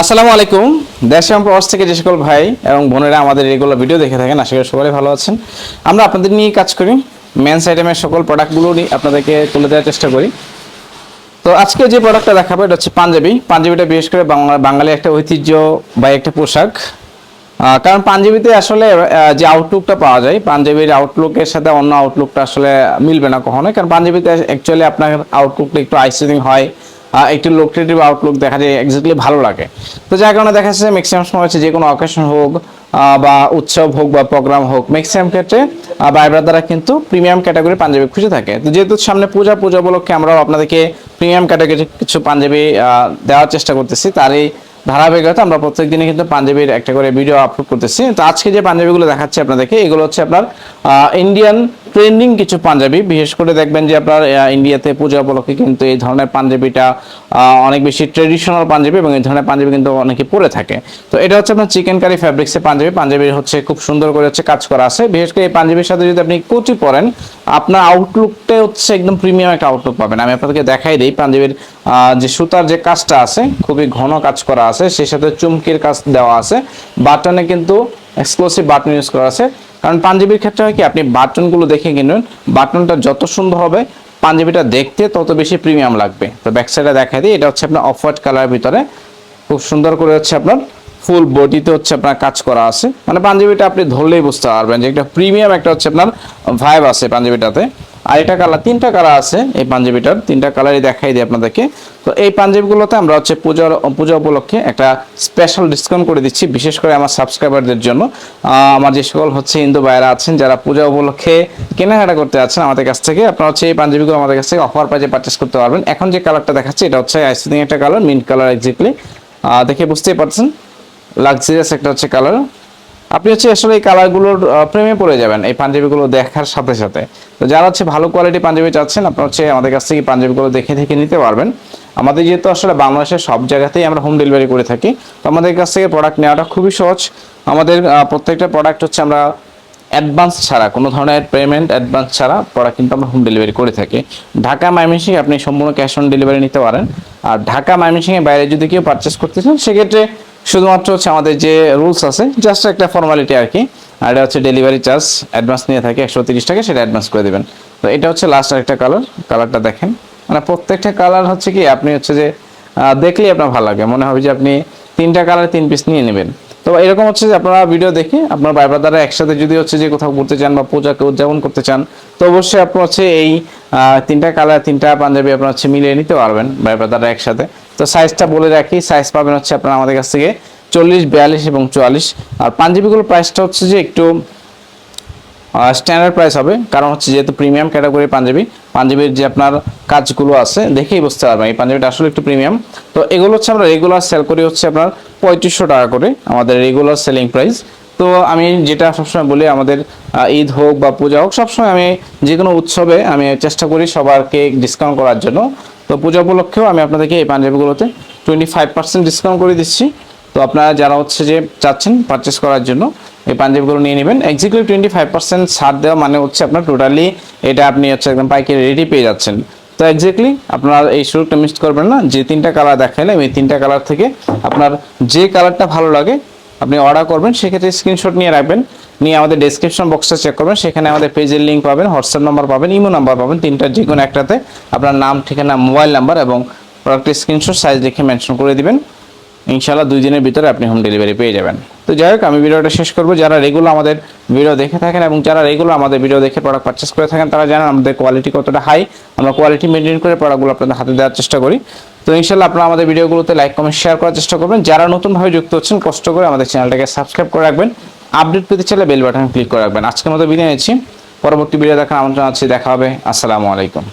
আসসালামু আলাইকুম। দেশ এবং প্রবাস থেকে যে সকল ভাই এবং বোনেরা আমাদের রেগুলার ভিডিও দেখে থাকেন, আশা করি সকলে ভালো আছেন। আমরা আপনাদের নিয়ে কাজ করি। মেন্স আইটেমের সকল প্রোডাক্টগুলো নিয়ে আপনাদেরকে তুলে দেওয়ার চেষ্টা করি। তো আজকে যে প্রোডাক্টটা দেখাবো, এটা হচ্ছে পাঞ্জাবি। পাঞ্জাবিটা বিশেষ করে বাংলা বাঙালি একটা ঐতিহ্য বা একটা পোশাক। কারণ পাঞ্জাবিতে আসলে যে আউটলুকটা পাওয়া যায়, পাঞ্জাবির আউটলুকের সাথে অন্য আউটলুকটা আসলে মিলবে না কখনোই। কারণ পাঞ্জাবিতে অ্যাকচুয়ালি আপনার আউটলুকটা একটু আইসিং হয়। একটু লোকটেটিভ আউটলুক দেখা যায় এক্স্যাক্টলি ভালো লাগে। তো যার কারণে দেখা যাচ্ছে ম্যাক্সিমাম সময় হচ্ছে যে কোনো অকেশন হোক বা উৎসব হোক, বা প্রোগ্রাম হোক ম্যাক্সিমাম ক্ষেত্রে ভাই ব্রাদাররা কিন্তু প্রিমিয়াম ক্যাটাগরি পাঞ্জাবি খুঁজে থাকে। তো যেহেতু সামনে পূজা পূজা উপলক্ষে আমরাও আপনাদেরকে প্রিমিয়াম ক্যাটাগরি কিছু পাঞ্জাবি দেওয়ার চেষ্টা করতেছি। তারই ধারাবাহিকতা আমরা প্রত্যেক দিনে কিন্তু পাঞ্জাবির একটা করে ভিডিও আপলোড করতেছি। তো আজকে যে পাঞ্জাবিগুলো দেখাচ্ছি আপনাদেরকে, এগুলো হচ্ছে আপনার ইন্ডিয়ান ট্রেন্ডিং কিছু পাঞ্জাবি, বিশেষ করে দেখবেন যে আপনার ইন্ডিয়াতে পূজা উপলক্ষে কিন্তু এই ধরনের পাঞ্জাবিটা অনেক বেশি ট্রেডিশনাল পাঞ্জাবি এবং এই ধরনের পাঞ্জাবি কিন্তু অনেকে পরে থাকে। তো এটা হচ্ছে আপনার চিকেন কারি ফ্যাব্রিক্সের পাঞ্জাবি। পাঞ্জাবির হচ্ছে খুব সুন্দর করে হচ্ছে কাজ করা আছে। বিশেষ করে এই পাঞ্জাবির সাথে যদি আপনি কোটি পরেন, আপনার আউটলুকটা হচ্ছে একদম প্রিমিয়াম একটা আউটলুক পাবেন। আমি আপনাদেরকে দেখাই দিই, পাঞ্জাবির যে সুতার যে কাজটা আছে, খুবই ঘন কাজ করা আছে। সেই সাথে চুমকির কাজ দেওয়া আছে। বাটনে কিন্তু এক্সক্লুসিভ বাটন ইউজ করা আছে। কারণ পাঞ্জাবির ক্ষেত্রে হয় কি, আপনি বাটনগুলো দেখে কিনবেন বাটনটা যত সুন্দর হবে, পাঞ্জাবিটা দেখতে তত বেশি প্রিমিয়াম লাগবে। তো ব্যাক সাইডে দেখাই দিই, এটা হচ্ছে আপনার অফ হোয়াইট কালারের ভিতরে। খুব সুন্দর করে হচ্ছে আপনার ফুল বডিতে হচ্ছে আপনার কাজ করা আছে। মানে পাঞ্জাবিটা আপনি ধরলেই বুঝতে পারবেন যে একটা প্রিমিয়াম একটা হচ্ছে আপনার ভাইব আছে পাঞ্জাবিটাতে। আর এটা কালার, তিনটা কালার আছে এই পাঞ্জাবিটার, তিনটা কালারই দেখাই দিই আপনাদেরকে। তো এই পাঞ্জাবিগুলোতে আমরা হচ্ছে পূজার, পূজা উপলক্ষে একটা স্পেশাল ডিসকাউন্ট করে দিচ্ছি, বিশেষ করে আমার সাবস্ক্রাইবারদের জন্য। আমার যে সকল হচ্ছে হিন্দু ভাইয়েরা আছেন, যারা পূজা উপলক্ষে কেনাকাটা করতে আছেন আমাদের কাছ থেকে, আপনারা হচ্ছে এই পাঞ্জাবিগুলো আমাদের কাছ থেকে অফার প্রাইজে পারচেস করতে পারবেন। এখন যে কালারটা দেখাচ্ছে, এটা হচ্ছে আইসিং একটা কালার মিন্ট কালার এক্স্যাক্টলি দেখে বুঝতেই পারছেন? লাক্সারিয়াস একটা হচ্ছে কালার। আপনি হচ্ছে আসলে এই কালারগুলোর প্রেমে পড়ে যাবেন, এই পাঞ্জাবিগুলো দেখার সাথে সাথে। তো যারা হচ্ছে ভালো কোয়ালিটি পাঞ্জাবি চাচ্ছেন, আপনার হচ্ছে আমাদের কাছ থেকে পাঞ্জাবিগুলো দেখে দেখে নিতে পারবেন। আমাদের যেহেতু আসলে বাংলাদেশের সব জায়গাতেই আমরা হোম ডেলিভারি করে থাকি, তো আমাদের কাছ থেকে প্রোডাক্ট নেওয়াটা খুবই সহজ। আমাদের প্রত্যেকটা প্রোডাক্ট হচ্ছে আমরা অ্যাডভান্স ছাড়া, কোনো ধরনের পেমেন্ট অ্যাডভান্স ছাড়া প্রোডাক্ট কিন্তু আমরা হোম ডেলিভারি করে থাকি। ঢাকা ময়মনসিংহে আপনি সম্পূর্ণ ক্যাশ অন ডেলিভারি নিতে পারেন। আর ঢাকা ময়মনসিংহের বাইরে যদি কেউ পারচেস করতে চান, সেক্ষেত্রে শুধুমাত্র হচ্ছে আমাদের যে রুলস আছে জাস্ট একটা ফর্মালিটি আর কি। আর এটা হচ্ছে ডেলিভারি চার্জ অ্যাডভান্স নিয়ে থাকে একশো তিরিশ টাকা, সেটা অ্যাডভান্স করে দেবেন। তো এটা হচ্ছে লাস্ট আরেকটা কালার কালারটা দেখেন। মানে প্রত্যেকটা কালার হচ্ছে কি, আপনি হচ্ছে যে দেখলেই আপনার ভালো লাগে। মনে হবে যে আপনি তিনটা কালার তিন পিস নিয়ে নেবেন। তো এরকম হচ্ছে যে আপনারা ভিডিও দেখে আপনার ভাই ব্রাদাররা একসাথে যদি হচ্ছে যে কোথাও ঘুরতে চান বা পূজাকে উদযাপন করতে চান, তো অবশ্যই আপনার হচ্ছে এই তিনটা কালার তিনটা পাঞ্জাবি আপনার হচ্ছে মিলিয়ে নিতে পারবেন ভাই ব্রাদাররা একসাথে। তো সাইজটা বলে রাখি সাইজ পাবেন হচ্ছে আপনারা আমাদের কাছ থেকে চল্লিশ, বিয়াল্লিশ এবং চুয়াল্লিশ। আর পাঞ্জাবিগুলোর প্রাইসটা হচ্ছে যে একটু স্ট্যান্ডার্ড প্রাইস হবে, কারণ হচ্ছে যেহেতু প্রিমিয়াম ক্যাটাগরি পাঞ্জাবি, পাঞ্জাবির যে আপনার কাজগুলো আছে, দেখেই বুঝতে পারবেন এই পাঞ্জাবিটা আসলে একটু প্রিমিয়াম তো এগুলো হচ্ছে আমরা রেগুলার সেল করি হচ্ছে আপনার পঁয়ত্রিশশো টাকা করে, আমাদের রেগুলার সেলিং প্রাইস তো আমি যেটা সবসময় বলি, আমাদের ঈদ হোক বা পূজা হোক, সবসময় আমি যে কোনো উৎসবে আমি চেষ্টা করি সবারকে ডিসকাউন্ট করার জন্য। তো পূজা উপলক্ষেও আমি আপনাদেরকে এই পাঞ্জাবিগুলোতে টোয়েন্টি ফাইভ পার্সেন্ট ডিসকাউন্ট করে দিচ্ছি। তো আপনারা যারা হচ্ছে যে চাচ্ছেন পারচেস করার জন্য, এই পাঞ্জাবিগুলো নিয়ে নেবেন। এক্সাক্টলি টোয়েন্টি ফাইভ পার্সেন্ট ছাড় দেওয়া মানে হচ্ছে আপনার টোটালি এটা আপনি হচ্ছে একদম পাইকারি রেডি পেয়ে যাচ্ছেন। তো এক্স্যাক্টলি আপনারা এই সুযোগটা মিস করবেন না। যে তিনটা কালার দেখাইলাম, এই তিনটা কালার থেকে আপনার যে কালারটা ভালো লাগে, আপনি অর্ডার করবেন, সেক্ষেত্রে স্ক্রিনশট নিয়ে রাখবেন। নিয়ে আমাদের ডেসক্রিপশন বক্সটা চেক করবেন। সেখানে আমাদের পেজের লিঙ্ক পাবেন হোয়াটসঅ্যাপ নাম্বার পাবেন ইমো নাম্বার পাবেন, তিনটা যে কোনো একটাতে। আপনার নাম, ঠিকানা মোবাইল নাম্বার এবং প্রোডাক্টের স্ক্রিনশট সাইজ দেখে মেনশন করে দিবেন। ইনশাল্লাহ দুই দিনের ভিতরে আপনি হোম ডেলিভারি পেয়ে যাবেন। তো যাই হোক, আমি ভিডিওটা শেষ করব। যারা রেগুলার আমাদের ভিডিও দেখে থাকেন এবং যারা রেগুলার আমাদের ভিডিও দেখে প্রোডাক্ট পারচেস করে থাকেন, তারা জানেন আমাদের কোয়ালিটি কতটা হাই আমরা কোয়ালিটি মেনটেন করে প্রোডাক্টগুলো আপনাদের হাতে দেওয়ার চেষ্টা করি। তো ইনশাল্লাহ আপনারা আমাদের ভিডিওগুলোতে লাইক কমেন্ট শেয়ার করার চেষ্টা করবেন। যারা নতুনভাবে যুক্ত হচ্ছেন, কষ্ট করে আমাদের চ্যানেলটাকে সাবস্ক্রাইব করে রাখবেন। আপডেট পেতে চাইলে বেল বাটন ক্লিক করে রাখবেন। আজকের মতো বিদায় নিচ্ছি। পরবর্তী ভিডিও দেখার আমন্ত্রণ আছে। দেখা হবে। আসসালামু আলাইকুম।